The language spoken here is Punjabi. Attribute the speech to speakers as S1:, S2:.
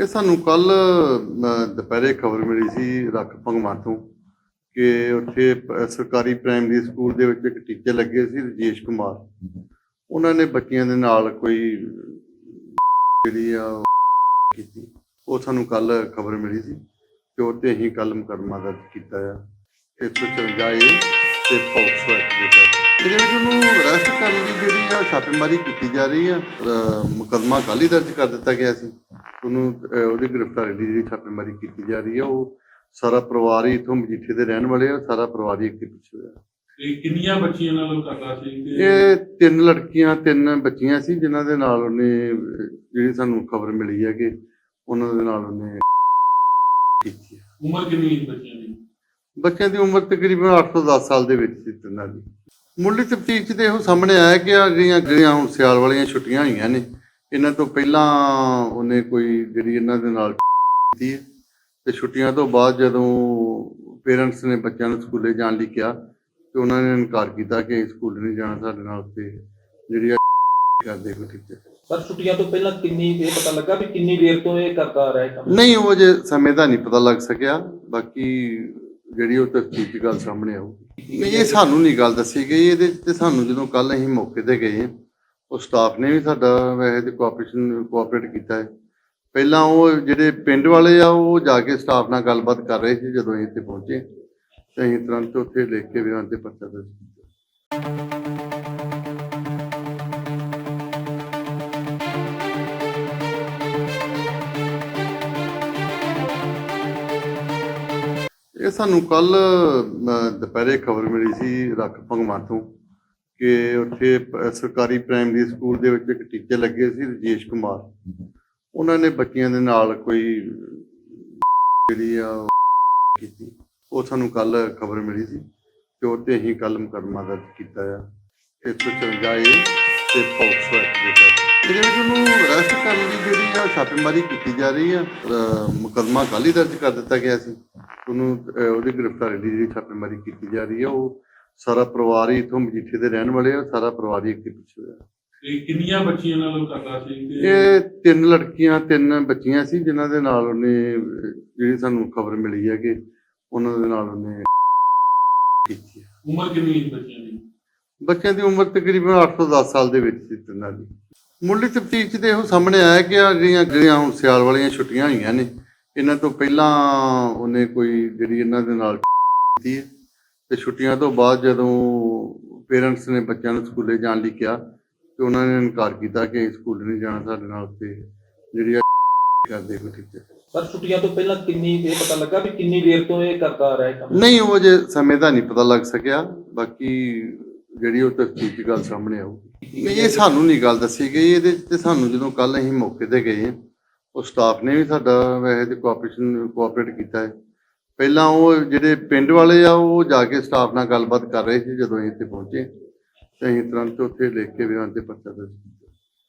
S1: ਇਹ ਸਾਨੂੰ ਕੱਲ ਦੁਪਹਿਰੇ ਖਬਰ ਮਿਲੀ ਸੀ ਰੱਖ ਭੰਗਵਾਂ ਤੋਂ ਕਿ ਉੱਥੇ ਸਰਕਾਰੀ ਪ੍ਰਾਇਮਰੀ ਸਕੂਲ ਦੇ ਵਿੱਚ ਇੱਕ ਟੀਚਰ ਲੱਗੇ ਸੀ, ਰਜੇਸ਼ ਕੁਮਾਰ। ਉਹਨਾਂ ਨੇ ਬੱਚਿਆਂ ਦੇ ਨਾਲ ਕੋਈ ਜਿਹੜੀ ਆ ਕੀਤੀ। ਉਹ ਸਾਨੂੰ ਕੱਲ ਖਬਰ ਮਿਲੀ ਸੀ ਕਿ ਉਹ ਤੇ ਅਸੀਂ ਕੱਲ ਮੁਕੱਦਮਾ ਦਰਜ ਕੀਤਾ ਆ। 154 ਏ ਤੇ ਪੌਕਸੋ ਐਕਟ ਦੇ ਤਹਿਤ। ਇਹਦੇ ਵਿੱਚ ਉਹਨੂੰ ਅਰੈਸਟ ਕਰਨ ਦੀ ਜਿਹੜੀ ਆ ਛਾਪੇਮਾਰੀ ਕੀਤੀ ਜਾ ਰਹੀ ਆ। ਅਹ, ਮੁਕੱਦਮਾ ਕੱਲ੍ਹ ਹੀ ਦਰਜ ਕਰ ਦਿੱਤਾ ਗਿਆ ਸੀ। ਉਹਨੂੰ ਅਹ ਉਹਦੀ ਗ੍ਰਿਫਤਾਰੀ ਦੀ ਜਿਹੜੀ ਛਾਪੇਮਾਰੀ ਕੀਤੀ ਜਾ ਰਹੀ ਆ ਉਹ ਸਾਰਾ ਪਰਿਵਾਰ ਹੀ ਇਥੋਂ ਮਜੀਠੇ ਦੇ ਰਹਿਣ ਵਾਲੇ ਆ ਸਾਰਾ ਪਰਿਵਾਰ ਹੀ ਅੱਗੇ ਪਿੱਛੇ ਹੋਇਆ।
S2: ਤੇ ਕਿੰਨੀਆਂ ਬੱਚੀਆਂ ਨਾਲ ਉਹ ਕਰਦਾ ਸੀ ਤੇ
S1: ਇਹ ਤਿੰਨ ਲੜਕੀਆਂ ਤਿੰਨ ਬੱਚੀਆਂ ਸੀ ਜਿਨ੍ਹਾਂ ਦੇ ਨਾਲ ਉਹਨੇ ਅਹ, ਜਿਹੜੀ ਸਾਨੂੰ ਖਬਰ ਮਿਲੀ ਹੈ ਕਿ ਉਹਨਾਂ ਦੇ ਨਾਲ ਉਹਨੇ ਕੀਤੀ ਹੈ।
S2: ਉਮਰ ਕਿੰਨੀ ਸੀ ਬੱਚਿਆਂ ਦੀ?
S1: ਬੱਚਿਆਂ ਦੀ ਉਮਰ ਤਕਰੀਬਨ 8 ਤੋਂ 10 ਸਾਲ ਦੇ ਵਿੱਚ ਸੀ ਤਿੰਨਾਂ ਦੀ। ਮੁੱਢਲੀ ਤਫਤੀਸ਼ 'ਚ ਤੇ ਇਹੋ ਸਾਹਮਣੇ ਆਇਆ ਕਿ ਆ ਜਿਹੜੀਆਂ ਜਿਹੜੀਆਂ ਹੁਣ ਸਿਆਲ ਵਾਲੀਆਂ ਛੁੱਟੀਆਂ ਹੋਈਆਂ ਨੇ ਇਹਨਾਂ ਤੋਂ ਪਹਿਲਾਂ ਉਹਨੇ ਕੋਈ ਜਿਹੜੀ ਇਹਨਾਂ ਦੇ ਨਾਲ ਕੀਤੀ ਹੈ ਤੇ ਛੁੱਟੀਆਂ ਤੋਂ ਬਾਅਦ ਜਦੋਂ ਪੇਰੈਂਟਸ ਨੇ ਬੱਚਿਆਂ ਨੂੰ ਸਕੂਲੇ ਜਾਣ ਲਈ ਕਿਹਾ ਤੇ ਉਹਨਾਂ ਨੇ ਇਨਕਾਰ ਕੀਤਾ ਕਿ ਸਕੂਲ ਨਹੀਂ ਜਾਣਾ ਸਾਡੇ ਨਾਲ ਤੇ ਜਿਹੜੀ ਕਰਦੇ ਕੋਈ ਟੀਚਰ
S3: ਸਰ ਛੁੱਟੀਆਂ ਤੋਂ ਪਹਿਲਾਂ ਕਿੰਨੀ ਇਹ ਪਤਾ ਲੱਗਾ ਵੀ ਕਿੰਨੀ ਦੇਰ ਤੋਂ ਇਹ ਕਰਦਾ ਆ ਰਿਹਾ ਕੰਮ?
S1: ਨਹੀਂ ਉਹ ਜੇ ਸਮੇਂ ਦਾ ਨਹੀਂ ਪਤਾ ਲੱਗ ਸਕਿਆ। ਬਾਕੀ ਜਿਹੜੀ ਉਹ ਦੀ ਗੱਲ ਸਾਹਮਣੇ ਆਊਗੀ। ਨਹੀਂ ਇਹ ਸਾਨੂੰ ਨਹੀਂ ਗੱਲ ਦੱਸੀ ਗਈ ਇਹਦੇ ਤੇ ਸਾਨੂੰ ਜਦੋਂ ਕੱਲ ਅਸੀਂ ਮੌਕੇ ਤੇ ਗਏ ਉਹ ਸਟਾਫ ਨੇ ਵੀ ਸਾਡਾ ਵੈਸੇ ਤੇ ਕੋਆਪਰੇਸ਼ਨ ਕੋਆਪਰੇਟ ਕੀਤਾ ਹੈ। ਪਹਿਲਾਂ ਉਹ ਜਿਹੜੇ ਪਿੰਡ ਵਾਲੇ ਆ, ਉਹ ਜਾ ਕੇ ਸਟਾਫ ਨਾਲ ਗੱਲਬਾਤ ਕਰ ਰਹੇ ਸੀ ਜਦੋਂ ਅਸੀਂ ਇੱਥੇ ਪਹੁੰਚੇ। ਤੇ ਅਸੀਂ ਤੁਰੰਤ ਉੱਥੇ ਲਿਖ ਕੇ ਬਿਆਨ ਤੇ ਪਰਚਾ ਦਰਜ ਕੀਤਾ। ਇਹ ਸਾਨੂੰ ਕੱਲ ਦੁਪਹਿਰੇ ਖਬਰ ਮਿਲੀ ਸੀ ਰੱਖ ਭੰਗਵਾਂ ਤੋਂ। ਕਿ ਉੱਥੇ ਪ- ਸਰਕਾਰੀ ਪ੍ਰਾਇਮਰੀ ਸਕੂਲ ਦੇ ਵਿੱਚ ਇੱਕ ਟੀਚਰ ਲੱਗੇ ਸੀ, ਰਜੇਸ਼ ਕੁਮਾਰ। ਉਹਨਾਂ ਨੇ ਬੱਚਿਆਂ ਦੇ ਨਾਲ ਕੋਈ ਜਿਹੜੀ ਆ ਉਹ ਕੀਤੀ। ਉਹ ਸਾਨੂੰ ਕੱਲ ਖਬਰ ਮਿਲੀ ਸੀ ਤੇ ਉਹ ਤੇ ਅਸੀਂ ਕੱਲ ਮੁਕੱਦਮਾ ਦਰਜ ਕੀਤਾ ਆ। 154 ਏ ਤੇ ਪੌਕਸੋ ਐਕਟ ਦੇ ਤਹਿਤ। ਇਹਦੇ ਵਿੱਚ ਉਹਨੂੰ ਅਰੈਸਟ ਕਰਨ ਦੀ ਜਿਹੜੀ ਆ ਛਾਪੇਮਾਰੀ ਕੀਤੀ ਜਾ ਰਹੀ ਆ। ਅਹ ਮੁਕੱਦਮਾ ਕੱਲ੍ਹ ਹੀ ਦਰਜ ਕਰ ਦਿੱਤਾ ਗਿਆ ਸੀ। ਉਹਨੂੰ, ਅਹ ਉਹਦੀ ਗ੍ਰਿਫਤਾਰੀ ਦੀ ਜਿਹੜੀ ਛਾਪੇਮਾਰੀ ਕੀਤੀ ਜਾ ਰਹੀ ਆ, ਉਹ ਸਾਰਾ ਪਰਿਵਾਰ ਹੀ ਇਥੋਂ ਮਜੀਠੇ ਦੇ ਰਹਿਣ ਵਾਲੇ ਆ ਸਾਰਾ ਪਰਿਵਾਰ ਹੀ ਅੱਗੇ ਪਿੱਛੇ ਹੋਇਆ।
S2: ਤੇ ਕਿੰਨੀਆਂ ਬੱਚੀਆਂ ਨਾਲ ਉਹ ਕਰਦਾ ਸੀ ਤੇ
S1: ਇਹ ਤਿੰਨ ਲੜਕੀਆਂ ਤਿੰਨ ਬੱਚੀਆਂ ਸੀ ਜਿਨ੍ਹਾਂ ਦੇ ਨਾਲ ਉਹਨੇ ਜਿਹੜੀ ਸਾਨੂੰ ਖਬਰ ਮਿਲੀ ਹੈ ਕਿ ਉਹਨਾਂ ਦੇ ਨਾਲ ਉਹਨੇ ਕੀਤੀ ਹੈ।
S2: ਉਮਰ ਕਿੰਨੀ ਸੀ ਬੱਚਿਆਂ ਦੀ?
S1: ਬੱਚਿਆਂ ਦੀ ਉਮਰ ਤਕਰੀਬਨ 8 ਤੋਂ 10 ਸਾਲ ਦੇ ਵਿੱਚ ਸੀ ਤਿੰਨਾਂ ਦੀ। ਮੁੱਢਲੀ ਤਫਤੀਸ਼ 'ਚ ਤੇ ਇਹੋ ਸਾਹਮਣੇ ਆਇਆ ਕਿ ਆ ਜਿਹੜੀਆਂ ਜਿਹੜੀਆਂ ਹੁਣ ਸਿਆਲ ਵਾਲੀਆਂ ਛੁੱਟੀਆਂ ਹੋਈਆਂ ਨੇ ਇਹਨਾਂ ਤੋਂ ਪਹਿਲਾਂ ਉਹਨੇ ਕੋਈ ਜਿਹੜੀ ਇਹਨਾਂ ਦੇ ਨਾਲ ਕੀਤੀ ਹੈ? ਤੇ ਛੁੱਟੀਆਂ ਤੋਂ ਬਾਅਦ ਜਦੋਂ ਪੇਰੈਂਟਸ ਨੇ ਬੱਚਿਆਂ ਨੂੰ ਸਕੂਲੇ ਜਾਣ ਲਈ ਕਿਹਾ ਤੇ ਉਹਨਾਂ ਨੇ ਇਨਕਾਰ ਕੀਤਾ ਕਿ ਸਕੂਲ ਨਹੀਂ ਜਾਣਾ ਸਾਡੇ ਨਾਲ ਤੇ ਜਿਹੜੀ ਆ ਕਰਦੇ ਕੋਈ ਟੀਚਰ
S3: ਸਰ ਛੁੱਟੀਆਂ ਤੋਂ ਪਹਿਲਾਂ ਕਿੰਨੀ ਇਹ ਪਤਾ ਲੱਗਾ ਵੀ ਕਿੰਨੀ ਦੇਰ ਤੋਂ ਇਹ ਕਰਦਾ ਆ ਰਿਹਾ ਕੰਮ?
S1: ਨਹੀਂ ਉਹ ਜੇ ਸਮੇਂ ਦਾ ਨਹੀਂ ਪਤਾ ਲੱਗ ਸਕਿਆ। ਬਾਕੀ ਜਿਹੜੀ ਉਹ ਤਫਤੀਸ਼ ਦੀ ਗੱਲ ਸਾਹਮਣੇ ਆਊਗੀ। ਨਹੀਂ ਇਹ ਸਾਨੂੰ ਨਹੀਂ ਗੱਲ ਦੱਸੀ ਗਈ। ਇਹਦੇ ਤੇ ਸਾਨੂੰ ਜਦੋਂ ਕੱਲ ਅਸੀਂ ਮੌਕੇ ਤੇ ਗਏ ਉਹ ਸਟਾਫ ਨੇ ਵੀ ਸਾਡਾ ਵੈਸੇ ਤੇ ਕੋਆਪਰੇਸ਼ਨ ਕੋਆਪਰੇਟ ਕੀਤਾ ਹੈ। ਪਹਿਲਾਂ ਉਹ ਜਿਹੜੇ ਪਿੰਡ ਵਾਲੇ ਆ, ਉਹ ਜਾ ਕੇ ਸਟਾਫ ਨਾਲ ਗੱਲਬਾਤ ਕਰ ਰਹੇ ਸੀ ਜਦੋਂ ਅਸੀਂ ਇੱਥੇ ਪਹੁੰਚੇ। ਤੇ ਅਸੀਂ ਤੁਰੰਤ ਉੱਥੇ ਲਿਖ ਕੇ ਵੀ ਉਹਨਾਂ ਤੇ ਪਰਚਾ ਦਰਜ ਕੀਤਾ।